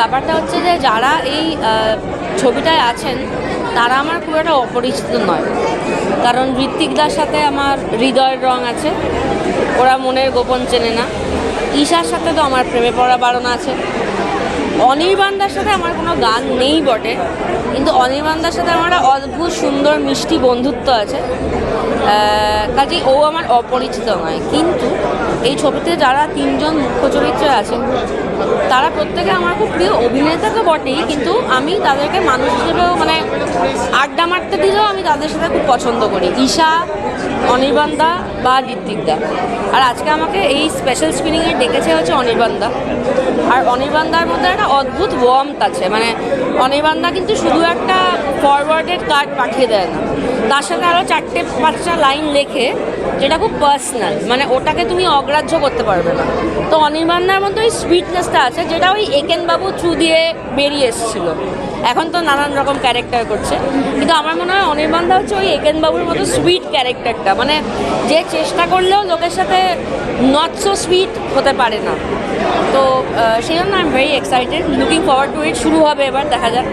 ব্যাপারটা হচ্ছে যে যারা এই ছবিটায় আছেন, তারা আমার খুব একটা অপরিচিত নয়। কারণ ঋত্বিকদার সাথে আমার হৃদয়ের রং আছে, ওরা মনের গোপন চেনে না। ঈশার সাথে তো আমার প্রেমে পড়া বারণ আছে। অনির্বাণদার সাথে আমার কোনো গান নেই বটে, কিন্তু অনির্বাণদার সাথে আমার অদ্ভুত সুন্দর মিষ্টি বন্ধুত্ব আছে। কাজে ও আমার অপরিচিত নয়, কিন্তু এই ছবিতে যারা তিনজন মুখ্য চরিত্রে আছে তারা প্রত্যেকে আমার খুব প্রিয় অভিনেতা তো বটেই, কিন্তু আমি তাদেরকে মানুষ হিসেবেও মানে আড্ডা মারতে দিলেও আমি তাদের সাথে খুব পছন্দ করি। ঈশা অনির্বাণদা বা ঋত্বিকদা আর আজকে আমাকে এই স্পেশাল স্ক্রিনিংয়ে ডেকেছে হচ্ছে অনির্বাণদা। আর অনির্বাণদার মধ্যে একটা অদ্ভুত ওয়ার্মথ আছে। মানে অনির্বাণদা কিন্তু শুধু একটা ফরওয়ার্ডেড কার্ড পাঠিয়ে দেয় না। তার সাথে আরও চারটে পাঁচটা লাইন লেখে, যেটা খুব পার্সোনাল মানে ওটাকে তুমি অগ্রাহ্য করতে পারবে না। তো অনির্বাণদার মধ্যে ওই সুইটনেসটা আছে, যেটা ওই একেন বাবু থ্রু দিয়ে বেরিয়ে এসেছিল। এখন তো নানান রকম ক্যারেক্টার করছে। কিন্তু আমার মনে হয় অনির্বাণদা হচ্ছে ওই একেন বাবুর মতো সুইট ক্যারেক্টারটা মানে যে চেষ্টা করলেও লোকের সাথে নট সো সুইট হতে পারে না। তো সেই জন্য I am very excited looking forward to it শুরু হবে এবার, দেখা যাক।